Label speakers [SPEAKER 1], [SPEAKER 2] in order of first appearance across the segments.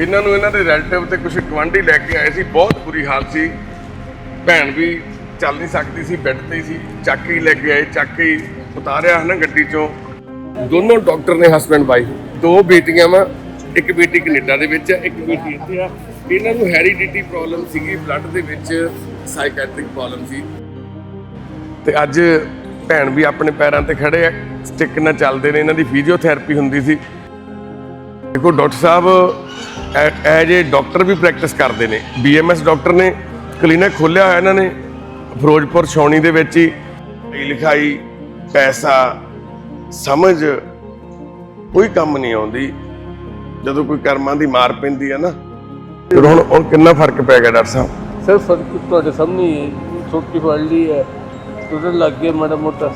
[SPEAKER 1] ਇਹਨਾਂ ਨੂੰ ਇਹਨਾਂ ਦੇ ਰਿਲੇਟਿਵ ਤੇ ਕੁਝ ਗਵਾਂਢੀ ਲੈ ਕੇ ਆਏ ਸੀ, ਬਹੁਤ ਬੁਰੀ ਹਾਲਤ ਸੀ। ਭੈਣ ਵੀ ਚੱਲ ਨਹੀਂ ਸਕਦੀ ਸੀ ਬੈੱਡ ਤੇ ਸੀ, ਚੱਕ ਹੀ ਲੈ ਕੇ ਆਏ, ਚੱਕ ਕੇ ਹੀ ਉਤਾਰਿਆ ਹਨਾ ਗੱਡੀ ਚੋਂ। ਦੋਨੋਂ ਡਾਕਟਰ ਨੇ ਹਸਬੰਡ ਵਾਈਫ ਦੋ ਬੇਟੀਆਂ ਵਾ, ਇੱਕ ਬੇਟੀ ਕੈਨੇਡਾ ਦੇ ਵਿੱਚ ਆ, ਇੱਕ ਬੇਟੀ ਇੱਥੇ ਆ। ਇਹਨਾਂ ਨੂੰ ਹੈਰੀਡਿਟੀ ਪ੍ਰੋਬਲਮ ਸੀਗੀ ਬਲੱਡ ਦੇ ਵਿੱਚ ਸਾਈਕੈਟ੍ਰਿਕ ਪ੍ਰੋਬਲਮ ਸੀ। ਤੇ ਅੱਜ ਭੈਣ ਵੀ ਆਪਣੇ ਪੈਰਾਂ ਤੇ ਖੜੇ ਆ ਸਟਿਕ ਨਾਲ ਚੱਲਦੇ ਨੇ, ਇਹਨਾਂ ਦੀ ਫਿਜ਼ੀਓਥੈਰੇਪੀ ਹੁੰਦੀ ਸੀ। ਦੇਖੋ, ਡਾਕਟਰ ਸਾਹਿਬ ਐਜ ਏ ਡਾਕਟਰ ਵੀ ਪ੍ਰੈਕਟਿਸ ਕਰਦੇ ਨੇ ਬੀਐਮਐਸ ਡਾਕਟਰ ਨੇ ਕਲੀਨਿਕ ਖੋਲਿਆ ਹੋਇਆ ਇਹਨਾਂ ਨੇ, ਫਿਰੋਜ਼ਪੁਰ, ਛਾਉਣੀ ਦੇ ਵਿੱਚ ਹੀ ਲਿਖਾਈ, ਪੈਸਾ, ਸਮਝ, ਕੋਈ ਕੰਮ ਨਹੀਂ ਆਉਂਦੀ, ਜਦੋਂ ਕੋਈ ਕਰਮਾਂ ਦੀ ਮਾਰ ਪੈਂਦੀ ਹੈ ਨਾ, ਫਿਰ ਹੁਣ ਹੁਣ ਕਿੰਨਾ ਫ਼ਰਕ ਪੈ ਗਿਆ ਡਾਕਟਰ ਸਾਹਿਬ?
[SPEAKER 2] ਸਰ ਫ਼ਰਕ ਤੁਹਾਡੇ ਸਾਹਮਣੇ ਛੋਟੀ ਫੜ ਲਈ ਹੈ ਟੁੱਟਣ ਲੱਗ ਗਿਆ ਮਾੜਾ ਮੋਟਾ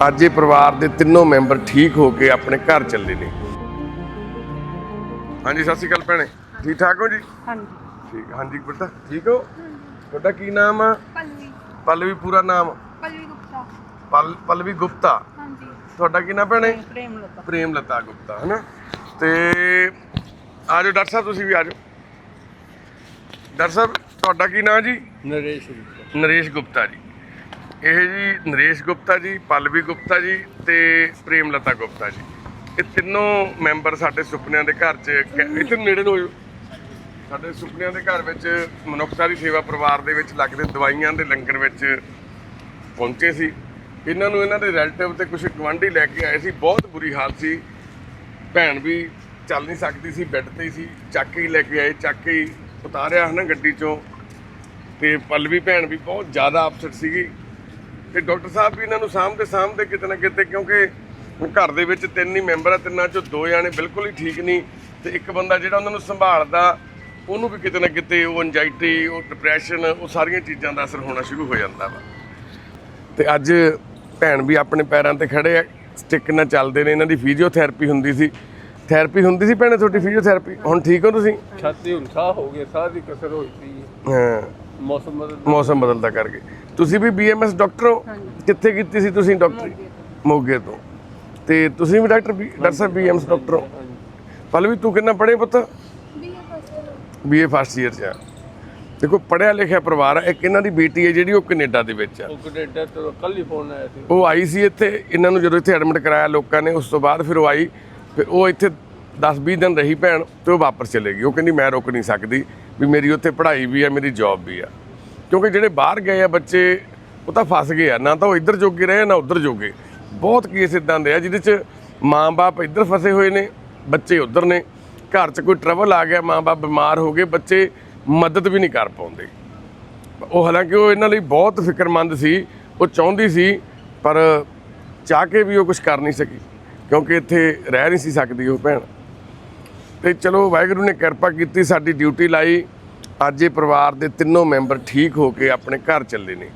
[SPEAKER 1] ਅੱਜ ਇਹ ਪਰਿਵਾਰ ਦੇ ਤਿੰਨੋਂ ਮੈਂਬਰ ਠੀਕ ਹੋ ਕੇ ਆਪਣੇ ਘਰ ਚੱਲੇ ਨੇ। ਹਾਂਜੀ ਸਤਿ ਸ਼੍ਰੀ ਅਕਾਲ ਭੈਣੇ। ਠੀਕ ਠਾਕ ਹੋ ਜੀ?
[SPEAKER 3] ਹਾਂਜੀ।
[SPEAKER 1] ਠੀਕ ਹਾਂਜੀ ਬੇਟਾ ਠੀਕ ਹੋ? ਤੁਹਾਡਾ ਕੀ ਨਾਮ ਆ?
[SPEAKER 3] ਪੱਲਵੀ।
[SPEAKER 1] ਪੱਲਵੀ ਪੂਰਾ ਨਾਮ?
[SPEAKER 3] ਪੱਲਵੀ ਗੁਪਤਾ।
[SPEAKER 1] ਪਲ ਪਲਵੀ ਗੁਪਤਾ।
[SPEAKER 3] ਹਾਂਜੀ।
[SPEAKER 1] ਤੁਹਾਡਾ ਕੀ ਨਾਮ ਭੈਣੇ?
[SPEAKER 3] ਪ੍ਰੇਮ ਲਤਾ
[SPEAKER 1] ਪ੍ਰੇਮ ਲਤਾ ਗੁਪਤਾ ਹੈਨਾ? ਤੇ ਆਜੋ ਡਾਕਟਰ ਸਾਹਿਬ ਤੁਸੀਂ ਵੀ ਆਜੋ ਡਾਕਟਰ ਸਾਹਿਬ ਤੁਹਾਡਾ ਕੀ ਨਾਮ ਜੀ?
[SPEAKER 2] ਨਰੇਸ਼ ਗੁਪਤਾ।
[SPEAKER 1] ਨਰੇਸ਼ ਗੁਪਤਾ ਜੀ। ਇਹ ਜੀ ਨਰੇਸ਼ ਗੁਪਤਾ ਜੀ, ਪਲਵੀ ਗੁਪਤਾ ਜੀ ਤੇ ਪ੍ਰੇਮ ਲਤਾ ਗੁਪਤਾ ਜੀ। ਇਹ ਤਿੰਨੋਂ ਮੈਂਬਰ ਸਾਡੇ ਸੁਪਨਿਆਂ ਦੇ ਘਰ 'ਚ ਕ- ਇੱਥੇ ਨੇੜੇ ਨੂੰ ਹੋ ਸਾਡੇ ਸੁਪਨਿਆਂ ਦੇ ਘਰ ਵਿੱਚ ਮਨੁੱਖਤਾ ਦੀ ਸੇਵਾ ਪਰਿਵਾਰ ਦੇ ਵਿੱਚ ਲੱਗਦੇ ਦਵਾਈਆਂ ਦੇ ਲੰਗਰ ਵਿੱਚ ਪਹੁੰਚੇ ਸੀ। ਇਹਨਾਂ ਨੂੰ ਇਹਨਾਂ ਦੇ ਰਿਲੇਟਿਵ ਤੇ ਕੁਝ ਗਵਾਂਢੀ ਲੈ ਕੇ ਆਏ ਸੀ। ਬਹੁਤ ਬੁਰੀ ਹਾਲਤ ਸੀ। ਭੈਣ ਵੀ ਚੱਲ ਨਹੀਂ ਸਕਦੀ ਸੀ, ਬੈੱਡ ਤੇ ਸੀ। ਚੱਕ ਹੀ ਲੈ ਕੇ ਆਏ, ਚੱਕ ਕੇ ਹੀ ਉਤਾਰਿਆ ਹਨਾ ਗੱਡੀ ਚੋਂ। ਤੇ ਪਲਵੀ ਭੈਣ ਵੀ ਬਹੁਤ ਜ਼ਿਆਦਾ ਅਪਸੈਟ ਸੀਗੀ। ਤੇ ਡਾਕਟਰ ਸਾਹਿਬ ਵੀ ਇਹਨਾਂ ਨੂੰ ਸਾਂਭਦੇ ਸਾਂਭਦੇ ਕਿਤੇ ਨਾ ਕਿਤੇ ਕਿਉਂਕਿ ਹੁਣ ਘਰ ਦੇ ਵਿੱਚ ਤਿੰਨ ਹੀ ਮੈਂਬਰ ਆ ਤਿੰਨਾਂ ਚੋਂ ਦੋ ਜਾਣੇ ਬਿਲਕੁਲ ਹੀ ਠੀਕ ਨਹੀਂ ਤੇ ਇੱਕ ਬੰਦਾ ਜਿਹੜਾ ਉਹਨਾਂ ਨੂੰ ਸੰਭਾਲਦਾ ਉਹਨੂੰ ਵੀ ਕਿਤੇ ਨਾ ਕਿਤੇ ਉਹ ਐਂਜ਼ਾਈਟੀ ਉਹ ਡਿਪਰੈਸ਼ਨ ਉਹ ਸਾਰੀਆਂ ਚੀਜ਼ਾਂ ਦਾ ਅਸਰ ਹੋਣਾ ਸ਼ੁਰੂ ਹੋ ਜਾਂਦਾ ਵਾ। ਤੇ ਅੱਜ ਭੈਣ ਵੀ ਆਪਣੇ ਪੈਰਾਂ ਤੇ ਖੜੇ ਆ ਸਟਿੱਕ ਨਾਲ ਚੱਲਦੇ ਨੇ ਇਹਨਾਂ ਦੀ ਫਿਜ਼ੀਓਥੈਰੇਪੀ ਹੁੰਦੀ ਸੀ। ਥੈਰੇਪੀ ਹੁੰਦੀ ਸੀ ਭੈਣੇ ਤੁਹਾਡੀ ਫਿਜ਼ੀਓਥੈਰੇਪੀ ਹੁਣ ਠੀਕ ਹੋ ਤੁਸੀਂ?
[SPEAKER 2] ਛਾਤੀ ਹੁਣ ਸਾਹ ਹੋ ਗਿਆ ਸਾਹ ਦੀ ਕਸਰ ਹੋਈ ਪਈ ਹੈ।
[SPEAKER 1] ਹਾਂ।
[SPEAKER 2] ਮੌਸਮ ਬਦਲ
[SPEAKER 1] ਮੌਸਮ ਬਦਲਦਾ ਕਰਕੇ। ਤੁਸੀਂ ਵੀ ਬੀਐਮਐਸ ਡਾਕਟਰ ਹੋ? ਕਿੱਥੇ ਕੀਤੀ ਸੀ ਤੁਸੀਂ ਡਾਕਟਰੀ ਮੋਗੇ ਤੋਂ। ਤੇ। ਤੁਸੀਂ ਵੀ ਡਾਕਟਰ ਬੀ ਡਾਕਟਰ ਸਾਹਿਬ ਬੀਐਮਐਸ ਡਾਕਟਰ ਹੋ? ਪਲਵੀ ਤੂੰ ਕਿੰਨਾ ਪੜ੍ਹੇ ਪੁੱਤ? ਬੀਏ ਫਸਟ ਈਅਰ ਚ ਆ। ਦੇਖੋ ਪੜਿਆ ਲਿਖਿਆ ਪਰਿਵਾਰ ਆ ਇੱਕ ਇਹਨਾਂ ਦੀ ਬੇਟੀ ਹੈ ਜਿਹੜੀ ਉਹ ਕੈਨੇਡਾ ਦੇ ਵਿੱਚ ਆ।
[SPEAKER 2] ਉਹ ਕੈਨੇਡਾ ਤੋਂ ਕੱਲ ਹੀ ਫੋਨ ਆਇਆ ਸੀ।
[SPEAKER 1] ਉਹ ਆਈ ਸੀ ਇੱਥੇ ਇਹਨਾਂ ਨੂੰ ਜਦੋਂ ਇੱਥੇ ਐਡਮਿਟ ਕਰਾਇਆ ਲੋਕਾਂ ਨੇ ਉਸ ਤੋਂ ਬਾਅਦ ਫਿਰ ਉਹ ਆਈ ਫਿਰ ਉਹ ਇੱਥੇ 10-20 ਦਿਨ ਰਹੀ ਭੈਣ ਤੇ ਉਹ ਵਾਪਸ ਚਲੇ ਗਈ। ਉਹ ਕਹਿੰਦੀ ਮੈਂ ਰੁਕ ਨਹੀਂ ਸਕਦੀ ਵੀ ਮੇਰੀ ਉੱਥੇ ਪੜ੍ਹਾਈ ਵੀ ਆ ਮੇਰੀ ਜੌਬ ਵੀ ਆ। ਕਿਉਂਕਿ ਜਿਹੜੇ ਬਾਹਰ ਗਏ ਆ ਬੱਚੇ, ਉਹ ਤਾਂ ਫਸ ਗਏ ਆ। ਨਾ ਤਾਂ ਉਹ ਇੱਧਰ ਜੋਗੇ ਰਹੇ, ਨਾ ਉੱਧਰ ਜੋਗੇ। ਬਹੁਤ ਕੇਸ ਇਦਾਂ ਦੇ ਆ, ਜਿਹਦੇ 'ਚ ਮਾਂ-ਬਾਪ ਇੱਧਰ ਫਸੇ ਹੋਏ ਨੇ, ਬੱਚੇ ਉੱਧਰ ਨੇ। ਘਰ 'ਚ ਕੋਈ ਟਰਬਲ ਆ ਗਿਆ, ਮਾਂ-ਬਾਪ ਬਿਮਾਰ ਹੋ ਗਏ, ਬੱਚੇ ਮਦਦ ਵੀ ਨਹੀਂ ਕਰ ਪਾਉਂਦੇ। ਉਹ ਹਾਲਾਂਕਿ ਉਹ ਇਹਨਾਂ ਲਈ ਬਹੁਤ ਫਿਕਰਮੰਦ ਸੀ, ਉਹ ਚਾਹੁੰਦੀ ਸੀ, ਪਰ ਚਾਹ ਕੇ ਵੀ ਉਹ ਕੁਝ ਕਰ ਨਹੀਂ ਸਕੀ, ਕਿਉਂਕਿ ਇੱਥੇ ਰਹਿ ਨਹੀਂ ਸੀ ਸਕਦੀ ਉਹ ਭੈਣ। ਤੇ ਚਲੋ ਵਾਹਿਗੁਰੂ ਨੇ ਕਿਰਪਾ ਕੀਤੀ, ਸਾਡੀ ਡਿਊਟੀ ਲਾਈ। ਅੱਜ ਇਹ ਪਰਿਵਾਰ ਦੇ ਤਿੰਨੋਂ ਮੈਂਬਰ ਠੀਕ ਹੋ ਕੇ ਆਪਣੇ ਘਰ ਚੱਲੇ ਨੇ।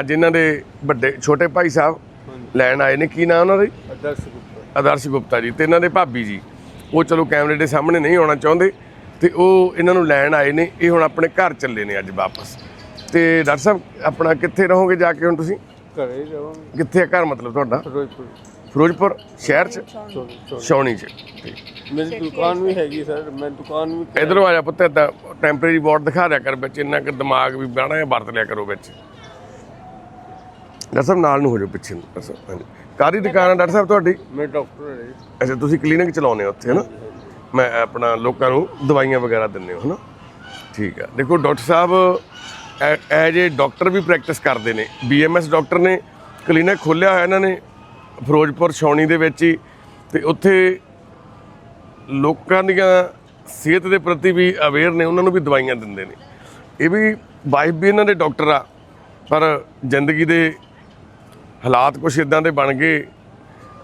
[SPEAKER 1] ਅੱਜ ਇਹਨਾਂ ਦੇ ਵੱਡੇ ਛੋਟੇ ਭਾਈ ਸਾਹਿਬ ਲੈਣ ਆਏ ਨੇ। ਕੀ ਨਾਮ ਉਹਨਾਂ ਦਾ?
[SPEAKER 2] ਆਦਰਸ਼ ਗੁਪਤਾ।
[SPEAKER 1] ਆਦਰਸ਼ ਗੁਪਤਾ ਜੀ ਤੇ ਇਹਨਾਂ ਦੇ ਭਾਬੀ ਜੀ। ਉਹ ਚਲੋ ਕੈਮਰੇ ਦੇ ਸਾਹਮਣੇ ਨਹੀਂ ਆਉਣਾ ਚਾਹੁੰਦੇ ਤੇ ਉਹ ਇਹਨਾਂ ਨੂੰ ਲੈਣ ਆਏ ਨੇ। ਇਹ ਹੁਣ ਆਪਣੇ ਘਰ ਚੱਲੇ ਨੇ ਅੱਜ ਵਾਪਸ। ਤੇ ਡਾਕਟਰ ਸਾਹਿਬ ਆਪਣਾ ਕਿੱਥੇ ਰਹੋਗੇ ਜਾ ਕੇ ਹੁਣ ਤੁਸੀਂ?
[SPEAKER 2] ਘਰੇ ਹੀ ਰਵਾਂਗੇ
[SPEAKER 1] ਕਿੱਥੇ ਆ ਘਰ ਮਤਲਬ ਤੁਹਾਡਾ?
[SPEAKER 2] ਫਿਰੋਜ਼ਪੁਰ
[SPEAKER 1] ਫਿਰੋਜ਼ਪੁਰ ਸ਼ਹਿਰ ਚ ਛਾਉਣੀ ਚ ਠੀਕ
[SPEAKER 2] ਮੇਰੀ ਦੁਕਾਨ ਵੀ ਹੈਗੀ ਸਰ ਮੈਂ ਦੁਕਾਨ ਵੀ
[SPEAKER 1] ਇਧਰੋਂ ਆ ਜਾ ਪੁੱਤ ਏਦਾਂ ਟੈਂਪਰੇਰੀ ਬੋਰਡ ਦਿਖਾ ਦਿਆ ਕਰ ਵਿੱਚ ਇੰਨਾ ਕਿ ਦਿਮਾਗ ਵੀ ਬਾਣਾ ਜਾਂ ਵਰਤ ਲਿਆ ਕਰੋ ਵਿੱਚ। ਡਾਕਟਰ ਸਾਹਿਬ ਨਾਲ ਨੂੰ ਹੋ ਜਾਓ ਪਿੱਛੇ ਨੂੰ ਕਾਹਦੀ ਦੁਕਾਨ ਹੈ ਡਾਕਟਰ ਸਾਹਿਬ ਤੁਹਾਡੀ?
[SPEAKER 2] ਮੈਂ ਡਾਕਟਰ ਹਾਂ।
[SPEAKER 1] ਅੱਛਾ ਤੁਸੀਂ ਕਲੀਨਿਕ ਚਲਾਉਂਦੇ ਹੋ ਉੱਥੇ ਹੈ ਨਾ ਮੈਂ ਆਪਣਾ ਲੋਕਾਂ ਨੂੰ ਦਵਾਈਆਂ ਵਗੈਰਾ ਦਿੰਦੇ ਹੋ ਹਨਾ? ਠੀਕ ਆ। ਦੇਖੋ ਡਾਕਟਰ ਸਾਹਿਬ ਐਜ ਏ ਡਾਕਟਰ ਵੀ ਪ੍ਰੈਕਟਿਸ ਕਰਦੇ ਨੇ ਬੀਐਮਐਸ ਡਾਕਟਰ ਨੇ ਕਲੀਨਿਕ ਖੋਲਿਆ ਹੋਇਆ ਇਹਨਾਂ ਨੇ ਫਿਰੋਜ਼ਪੁਰ ਛਾਉਣੀ ਦੇ ਵਿੱਚ ਹੀ ਤੇ ਉੱਥੇ ਲੋਕਾਂ ਦੀਆਂ ਸਿਹਤ ਦੇ ਪ੍ਰਤੀ ਵੀ ਅਵੇਅਰ ਨੇ, ਉਹਨਾਂ ਨੂੰ ਵੀ ਦਵਾਈਆਂ ਦਿੰਦੇ ਨੇ। ਇਹ ਵੀ ਵਾਈਫ ਵੀ ਇਹਨਾਂ ਦੇ ਡਾਕਟਰ ਆ, ਪਰ ਜ਼ਿੰਦਗੀ ਦੇ ਹਾਲਾਤ ਕੁਛ ਇਦਾਂ ਦੇ ਬਣ ਗਏ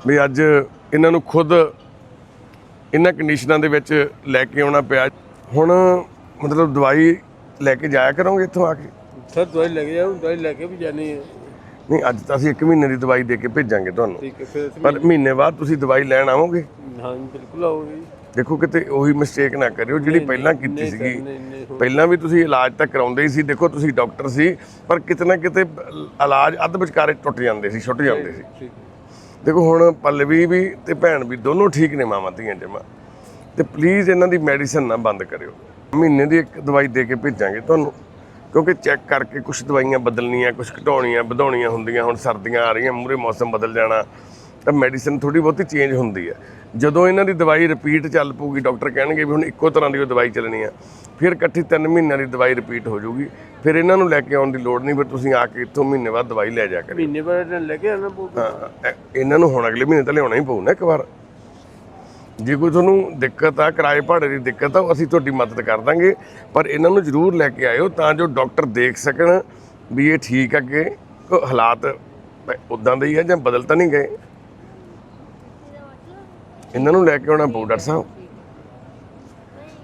[SPEAKER 1] ਵੀ ਅੱਜ ਇਹਨਾਂ ਨੂੰ ਖੁਦ ਇਹਨਾਂ ਕੰਡੀਸ਼ਨਾਂ ਦੇ ਵਿੱਚ ਲੈ ਕੇ ਆਉਣਾ ਪਿਆ। ਹੁਣ ਮਤਲਬ ਦਵਾਈ ਲੈ ਕੇ ਜਾਇਆ ਕਰੋਗੇ ਇੱਥੋਂ ਆ ਕੇ?
[SPEAKER 2] ਸਰ, ਦਵਾਈ ਲੈ ਕੇ ਜਾਊਂ ਦਵਾਈ ਲੈ ਕੇ ਵੀ ਜਾਣੀ ਹੈ।
[SPEAKER 1] ਨਹੀਂ ਅੱਜ ਤਾਂ ਅਸੀਂ 1 ਮਹੀਨੇ ਦੀ ਦਵਾਈ ਦੇ ਕੇ ਭੇਜਾਂਗੇ ਤੁਹਾਨੂੰ।
[SPEAKER 2] ਠੀਕ ਹੈ ਫਿਰ ਅਸੀਂ
[SPEAKER 1] ਪਰ ਮਹੀਨੇ ਬਾਅਦ ਤੁਸੀਂ ਦਵਾਈ ਲੈਣ ਆਵੋਗੇ?
[SPEAKER 2] ਹਾਂ ਬਿਲਕੁਲ ਆਉਗੀ
[SPEAKER 1] ਦੇਖੋ ਕਿਤੇ ਉਹੀ ਮਿਸਟੇਕ ਨਾ ਕਰਿਓ ਜਿਹੜੀ ਪਹਿਲਾਂ ਕੀਤੀ
[SPEAKER 2] ਨਹੀਂ
[SPEAKER 1] ਸੀਗੀ।
[SPEAKER 2] ਨਹੀਂ ਨਹੀਂ ਹੋ-
[SPEAKER 1] ਪਹਿਲਾਂ ਵੀ ਤੁਸੀਂ ਇਲਾਜ ਤਾਂ ਕਰਾਉਂਦੇ ਹੀ ਸੀ ਦੇਖੋ ਤੁਸੀਂ ਡਾਕਟਰ ਸੀ ਪਰ ਕਿਤੇ ਨਾ ਕਿਤੇ ਇਲਾਜ ਅੱਧ ਵਿਚਕਾਰੇ ਟੁੱਟ ਜਾਂਦੇ ਸੀ ਛੁੱਟ ਜਾਂਦੇ ਸੀ।
[SPEAKER 2] ਠੀਕ
[SPEAKER 1] ਦੇਖੋ ਹੁਣ ਪੱਲਵੀ ਵੀ ਤੇ ਭੈਣ ਵੀ ਦੋਨੋਂ ਠੀਕ ਨੇ ਮਾਵਾਂ ਧੀਆਂ ਜਮਾ। ਤੇ ਪਲੀਜ਼ ਇਹਨਾਂ ਦੀ ਮੈਡੀਸਨ ਨਾ ਬੰਦ ਕਰਿਓ। ਮਹੀਨੇ ਦੀ ਇੱਕ ਦਵਾਈ ਦੇ ਕੇ ਭੇਜਾਂਗੇ ਤੁਹਾਨੂੰ। ਕਿਉਂਕਿ ਚੈੱਕ ਕਰਕੇ ਕੁਝ ਦਵਾਈਆਂ ਬਦਲਣੀਆਂ ਕੁਝ ਘਟਾਉਣੀਆਂ ਵਧਾਉਣੀਆਂ ਹੁੰਦੀਆਂ ਹੁਣ ਸਰਦੀਆਂ ਆ ਰਹੀਆਂ ਮੂਰੇ ਮੌਸਮ ਬਦਲ ਜਾਣਾ ਤਾਂ ਮੈਡੀਸਨ ਥੋੜੀ ਬਹੁਤੀ ਚੇਂਜ ਹੁੰਦੀ ਹੈ। ਜਦੋਂ ਇਹਨਾਂ ਦੀ ਦਵਾਈ ਰਿਪੀਟ ਚੱਲ ਪਊਗੀ ਡਾਕਟਰ ਕਹਿਣਗੇ ਵੀ ਹੁਣ ਇੱਕੋ ਤਰ੍ਹਾਂ ਦੀ ਉਹ ਦਵਾਈ ਚੱਲਣੀ ਆ ਫਿਰ ਇਕੱਠੀ 3 ਮਹੀਨਿਆਂ ਦੀ ਦਵਾਈ ਰਿਪੀਟ ਹੋ ਜਾਊਗੀ। ਫਿਰ ਇਹਨਾਂ ਨੂੰ ਲੈ ਕੇ ਆਉਣ ਦੀ ਲੋੜ ਨਹੀਂ ਫਿਰ ਤੁਸੀਂ ਆ ਕੇ ਇੱਥੋਂ ਮਹੀਨੇ ਬਾਅਦ ਦਵਾਈ ਲੈ ਜਾ ਕਰਿਓ।
[SPEAKER 2] ਮਹੀਨੇ ਬਾਅਦ ਲੈ ਕੇ ਆਣਾ ਪਊ
[SPEAKER 1] ਹਾਂ, ਇਹ- ਇਹਨਾਂ ਨੂੰ ਹੁਣ ਅਗਲੇ ਮਹੀਨੇ ਤਾਂ ਲਿਆਉਣਾ ਹੀ ਪਊ ਨਾ ਇੱਕ ਵਾਰ। ਜੇ ਕੋਈ ਤੁਹਾਨੂੰ ਦਿੱਕਤ ਆ, ਕਿਰਾਏ ਭਾੜੇ ਦੀ ਦਿੱਕਤ ਆ, ਉਹ ਅਸੀਂ ਤੁਹਾਡੀ ਮਦਦ ਕਰ ਦਾਂਗੇ। ਪਰ ਇਹਨਾਂ ਨੂੰ ਜ਼ਰੂਰ ਲੈ ਕੇ ਆਇਓ ਤਾਂ ਜੋ ਡਾਕਟਰ ਦੇਖ ਸਕਣ ਵੀ ਇਹ ਠੀਕ ਅੱਗੇ ਕਿ ਹਾਲਾਤ ਉਦਾਂ ਦੇ ਹੀ ਆ ਜਾਂ ਬਦਲ ਤਾਂ ਨਹੀਂ ਗਏ। ਇਹਨਾਂ ਨੂੰ ਲੈ ਕੇ ਆਉਣਾ ਪਊ, ਡਾਕਟਰ ਸਾਹਿਬ।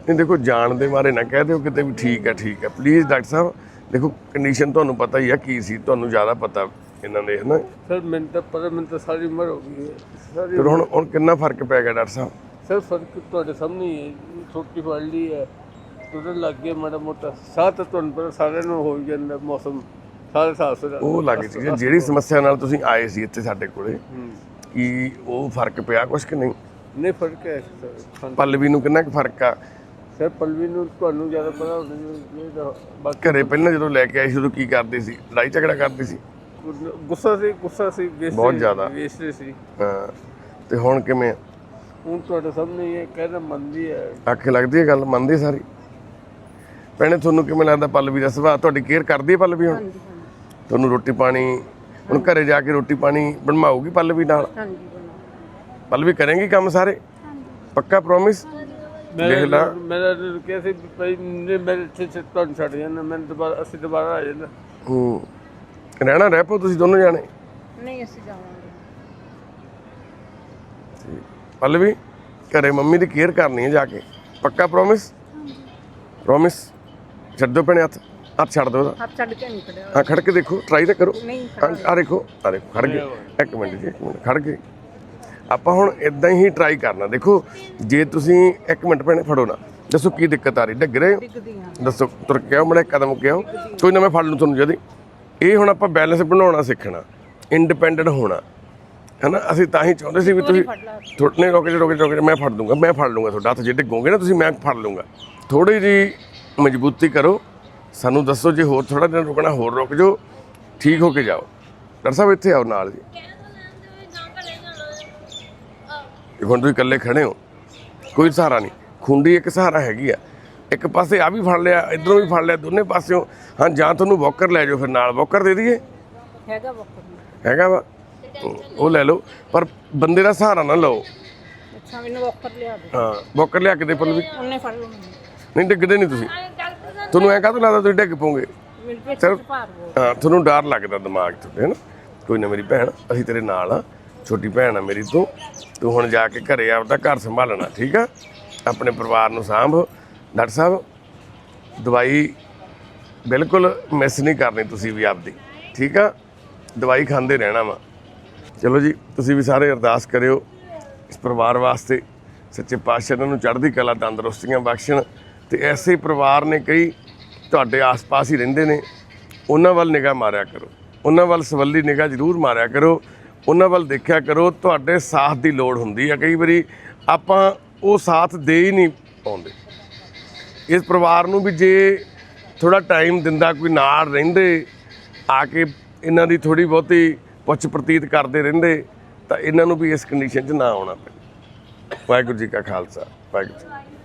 [SPEAKER 1] ਨਹੀਂ, ਦੇਖੋ, ਜਾਣ ਦੇ ਬਾਰੇ ਨਾ ਕਹਿ ਦਿਓ, ਕਿਤੇ ਵੀ ਠੀਕ ਆ ਠੀਕ ਆ। ਪਲੀਜ਼ ਡਾਕਟਰ ਸਾਹਿਬ, ਦੇਖੋ ਕੰਡੀਸ਼ਨ ਤੁਹਾਨੂੰ ਪਤਾ ਹੀ ਆ, ਕੀ ਸੀ, ਤੁਹਾਨੂੰ ਜ਼ਿਆਦਾ ਪਤਾ। ਇਹਨਾਂ ਦੇ ਹੈ ਨਾ
[SPEAKER 2] ਸਰ ਮੈਨੂੰ ਤਾਂ ਪਤਾ ਮੈਨੂੰ ਤਾਂ ਸਾਰੀ ਉਮਰ ਹੋ ਗਈ ਹੈ। ਸਾਰੀ
[SPEAKER 1] ਫਿਰ ਹੁਣ ਹੁਣ ਕਿੰਨਾ ਫ਼ਰਕ ਪੈ ਗਿਆ ਡਾਕਟਰ ਸਾਹਿਬ?
[SPEAKER 2] ਸਰ ਫ਼ਰਕ ਤੁਹਾਡੇ ਸਾਹਮਣੇ ਹੀ ਹੈ। ਛੋਟੀ ਫੜ ਲਈ ਹੈ। ਤੁਰਨ ਲੱਗ ਗਿਆ ਮਾੜਾ ਮੋਟਾ। ਸਾਹ ਤਾਂ ਤੁਹਾਨੂੰ ਪਤਾ ਸਾਰਿਆਂ ਨੂੰ ਹੋ ਹੀ ਜਾਂਦਾ ਮੌਸਮ। ਸਾਰੇ ਸਾਹ
[SPEAKER 1] ਉਹ ਲੱਗ ਸੀ ਜਿਹੜੀ ਸਮੱਸਿਆ ਨਾਲ ਤੁਸੀਂ ਆਏ ਸੀ ਇੱਥੇ ਸਾਡੇ ਕੋਲੇ ਕੀ ਉਹ ਫ਼ਰਕ ਪਿਆ ਕੁਛ ਕਿ ਨਹੀਂ?
[SPEAKER 2] ਨਹੀਂ ਫ਼ਰਕ ਹੈ ਸਰ।
[SPEAKER 1] ਪੱਲਵੀ ਨੂੰ ਕਿੰਨਾ ਕੁ ਫ਼ਰਕ ਆ?
[SPEAKER 2] ਸਰ ਪਲਵੀ ਨੂੰ ਤੁਹਾਨੂੰ ਜ਼ਿਆਦਾ ਪਤਾ ਹੋਣਾ ਇਹ ਤਾਂ ਬਾਕੀ
[SPEAKER 1] ਘਰੇ ਪਹਿਲਾਂ ਜਦੋਂ ਲੈ ਕੇ ਆਏ ਸੀ ਉਦੋਂ ਕੀ ਕਰਦੀ ਸੀ? ਲੜਾਈ ਝਗੜਾ ਕਰਦੀ ਸੀ?
[SPEAKER 2] ਗੁੱਸਾ ਸੀ ਗੁੱਸਾ ਸੀ ਵੇਸਟ
[SPEAKER 1] ਬਹੁਤ ਜ਼ਿਆਦਾ।
[SPEAKER 2] ਵੇਸਟ ਸੀ।
[SPEAKER 1] ਹਾਂ ਤੇ ਹੁਣ ਕਿਵੇਂ ਆ?
[SPEAKER 2] ਹੁਣ ਤੁਹਾਡੇ ਸਾਹਮਣੇ ਹੀ ਹੈ ਕਹਿੰਦਾ ਮੰਨਦੀ ਹੈ।
[SPEAKER 1] ਆਖੇ ਲੱਗਦੀ ਹੈ ਗੱਲ? ਮੰਨਦੀ ਸਾਰੀ? ਭੈਣੇ ਤੁਹਾਨੂੰ ਕਿਵੇਂ ਲੱਗਦਾ ਪੱਲਵੀ ਦਾ ਸੁਭਾਅ? ਤੁਹਾਡੀ ਕੇਅਰ ਕਰਦੀ ਹੈ ਪੱਲਵੀ ਹੁਣ? ਤੁਹਾਨੂੰ ਰੋਟੀ ਪਾਣੀ ਹੁਣ ਘਰੇ ਜਾ ਕੇ ਰੋਟੀ ਪਾਣੀ ਬਣਵਾਉਗੀ ਪੱਲਵੀ ਨਾਲ?
[SPEAKER 3] ਹਾਂਜੀ ਬਣਾਓ
[SPEAKER 1] ਪੱਲਵੀ ਕਰੇਗੀ ਕੰਮ ਸਾਰੇ? ਪੱਕਾ ਪ੍ਰੋਮਿਸ
[SPEAKER 2] ਮੈਂ
[SPEAKER 1] ਦੇਖ ਲਾ।
[SPEAKER 2] ਮੇਰਾ ਕਿਹਾ ਸੀ ਵੀ ਭਾਈ ਇੱਥੇ ਸੇ ਤੁਹਾਨੂੰ ਛੱਡ ਜਾਣਾ ਮੈਂ ਦੁਬਾਰਾ ਅਸੀਂ ਦੁਬਾਰਾ ਆ ਜਾਣਾ
[SPEAKER 1] ਹੂੰ। ਰਹਿਣਾ ਰਹਿ ਪਓ ਤੁਸੀਂ ਦੋਨੋਂ ਜਾਣੇ।
[SPEAKER 3] ਨਹੀਂ ਅਸੀਂ ਜਾਵਾਂਗੇ।
[SPEAKER 1] ਪੱਲਵੀ ਘਰੇ ਮੰਮੀ ਦੀ ਕੇਅਰ ਕਰਨੀ ਹੈ ਜਾ ਕੇ। ਪੱਕਾ ਪ੍ਰੋਮਿਸ ਪ੍ਰੋਮਿਸ ਛੱਡ ਦਿਓ ਭੈਣੇ ਹੱਥ ਹੱਥ ਛੱਡ ਦਿਓ ਉਹਦਾ।
[SPEAKER 3] ਹੱਥ ਛੱਡ ਕੇ ਨਹੀਂ ਖੜਿਆ।
[SPEAKER 1] ਹਾਂ ਖੜ ਕੇ ਦੇਖੋ ਟਰਾਈ ਤਾਂ ਕਰੋ।
[SPEAKER 3] ਨਹੀਂ
[SPEAKER 1] ਆ ਦੇਖੋ ਆ ਦੇਖੋ ਖੜ ਗਏ। ਇੱਕ ਮਿੰਟ ਜੀ ਇੱਕ ਮਿੰਟ ਖੜ ਗਏ। ਆਪਾਂ ਹੁਣ ਇਦਾਂ ਹੀ ਟਰਾਈ ਕਰਨਾ। ਦੇਖੋ ਜੇ ਤੁਸੀਂ ਇੱਕ ਮਿੰਟ ਭੈਣੇ ਫੜੋ ਨਾ ਦੱਸੋ ਕੀ ਦਿੱਕਤ ਆ ਰਹੀ? ਡਿੱਗ ਰਹੇ ਹੋ?
[SPEAKER 3] ਡਿੱਗਦੀ ਹਾਂ
[SPEAKER 1] ਦੱਸੋ ਤੁਰ ਕੇ ਆਓ ਮੜੇ ਕਦਮ ਕੇ ਆਓ। ਕੋਈ ਨਾ ਮੈਂ ਫੜ ਲੂ ਤੁਹਾਨੂੰ ਜਦੀ ਇਹ ਹੁਣ ਆਪਾਂ ਬੈਲੈਂਸ ਬਣਾਉਣਾ ਸਿੱਖਣਾ ਇੰਡੀਪੈਂਡੈਂਟ ਹੋਣਾ ਹਨਾ? ਅਸੀਂ ਤਾਂ ਹੀ ਚਾਹੁੰਦੇ ਸੀ ਵੀ ਤੁਸੀਂ ਥੋੜੇ ਰੁਕ ਜਾ ਰੁਕ ਰੁਕ ਜਾ ਮੈਂ ਫੜ ਦੂੰਗਾ ਮੈਂ ਫੜ ਲੂੰਗਾ ਤੁਹਾਡਾ ਹੱਥ ਜੇ ਡਿੱਗੋਗੇ ਨਾ ਤੁਸੀਂ ਮੈਂ ਫੜ ਲੂੰਗਾ। ਥੋੜੀ ਜੀ ਮਜ਼ਬੂਤੀ ਕਰੋ ਸਾਨੂੰ ਦੱਸੋ ਜੇ ਹੋਰ ਥੋੜਾ ਦਿਨ ਰੁਕਣਾ ਹੋਰ ਰੁਕ ਜਾਓ ਠੀਕ ਹੋ ਕੇ ਜਾਓ। ਡਾਕਟਰ ਸਾਹਿਬ ਇੱਥੇ ਆਓ ਨਾਲ ਜੀ। ਇਹ ਹੁਣ ਤੁਸੀਂ ਇਕੱਲੇ ਖੜੇ ਹੋ ਕੋਈ ਸਹਾਰਾ ਨਹੀਂ ਖੁੰਡੀ ਇੱਕ ਸਹਾਰਾ ਹੈਗੀ ਆ। ਇੱਕ ਪਾਸੇ ਆ ਵੀ ਫੜ ਲਿਆ ਇਧਰੋਂ ਵੀ ਫੜ ਲਿਆ ਦੋਨੇ ਪਾਸਿਓਂ। ਹਾਂ ਜਾਂ ਤੁਹਾਨੂੰ ਵੋਕਰ ਲੈ ਜਾਓ ਫਿਰ ਨਾਲ। ਵੋਕਰ ਦੇ ਦਈਏ?
[SPEAKER 3] ਹੈਗਾ ਬੱਕਰ
[SPEAKER 1] ਹੈਗਾ ਵਾ? ਉਹ ਲੈ ਲਓ। ਪਰ ਬੰਦੇ ਦਾ ਸਹਾਰਾ ਨਾ ਲਓ।
[SPEAKER 3] ਅੱਛਾ ਮੈਨੂੰ ਬੱਕਰ ਲਿਆ ਦੇ
[SPEAKER 1] ਹਾਂ ਵੋਕਰ ਲਿਆ ਕੇ ਦੇ ਪਲ ਵੀ।
[SPEAKER 3] ਉਹਨੇ ਫੜ ਲਓ
[SPEAKER 1] ਨਹੀਂ ਡਿੱਗਦੇ ਨਹੀਂ ਤੁਸੀਂ। ਤੁਹਾਨੂੰ ਐਂ ਕਾਹਤੋਂ ਲੱਗਦਾ ਤੁਸੀਂ ਡਿੱਗ ਪੋਗੇ
[SPEAKER 3] ਭਾਰ ਹੋ
[SPEAKER 1] ਤੁਹਾਨੂੰ ਡਰ ਲੱਗਦਾ ਦਿਮਾਗ 'ਚ ਹੈ ਨਾ? ਕੋਈ ਨਾ ਮੇਰੀ ਭੈਣ ਅਸੀਂ ਤੇਰੇ ਨਾਲ ਆ ਛੋਟੀ ਭੈਣ ਆ ਮੇਰੀ ਤੂੰ। ਤੂੰ ਹੁਣ ਜਾ ਕੇ ਘਰੇ ਆਪਦਾ ਘਰ ਸੰਭਾਲਣਾ ਠੀਕ ਆ? ਆਪਣੇ ਪਰਿਵਾਰ ਨੂੰ ਸਾਂਭ। ਡਾਕਟਰ ਸਾਹਿਬ, ਦਵਾਈ ਬਿਲਕੁਲ ਮਿਸ ਨਹੀਂ ਕਰਨੀ ਤੁਸੀਂ ਵੀ ਆਪਦੀ, ਠੀਕ ਆ? ਦਵਾਈ ਖਾਂਦੇ ਰਹਿਣਾ ਵਾ। ਚਲੋ ਜੀ, ਤੁਸੀਂ ਵੀ ਸਾਰੇ ਅਰਦਾਸ ਕਰਿਓ, ਇਸ ਪਰਿਵਾਰ ਵਾਸਤੇ ਸੱਚੇ ਪਾਤਸ਼ਾਹ ਇਹਨਾਂ ਨੂੰ ਚੜ੍ਹਦੀ ਕਲਾ, ਤੰਦਰੁਸਤੀਆਂ ਬਖਸ਼ਣ ਤੇ ਐਸੇ ਪਰਿਵਾਰ ਨੇ ਕਈ ਤੁਹਾਡੇ ਆਸ-ਪਾਸ ਹੀ ਰਹਿੰਦੇ ਨੇ, ਉਹਨਾਂ ਵੱਲ ਨਿਗਾਹ ਮਾਰਿਆ ਕਰੋ, ਉਹਨਾਂ ਵੱਲ ਸਵੱਲੀ ਨਿਗਾਹ ਜ਼ਰੂਰ ਮਾਰਿਆ ਕਰੋ, ਉਹਨਾਂ ਵੱਲ ਦੇਖਿਆ ਕਰੋ, ਤੁਹਾਡੇ ਸਾਥ ਦੀ ਲੋੜ ਹੁੰਦੀ ਹੈ ਕਈ ਵਾਰੀ ਆਪਾਂ ਉਹ ਸਾਥ ਦੇ ਹੀ ਨਹੀਂ ਪਾਉਂਦੇ। ਇਸ ਪਰਿਵਾਰ ਨੂੰ ਵੀ ਜੇ ਥੋੜਾ ਟਾਈਮ ਦਿੰਦਾ, ਕੋਈ ਨਾਲ ਰਹਿੰਦੇ, ਆ ਕੇ ਇਹਨਾਂ ਦੀ ਥੋੜੀ ਬਹੁਤੀ ਪੁੱਛ ਪ੍ਰਤੀਤ ਕਰਦੇ ਰਹਿੰਦੇ, ਤਾਂ ਇਹਨਾਂ ਨੂੰ ਵੀ ਇਸ ਕੰਡੀਸ਼ਨ 'ਚ ਨਾ ਆਉਣਾ ਪੈਂਦਾ ਵਾਹਿਗੁਰੂ ਜੀ ਕਾ ਖਾਲਸਾ, ਵਾਹਿਗੁਰੂ ਜੀ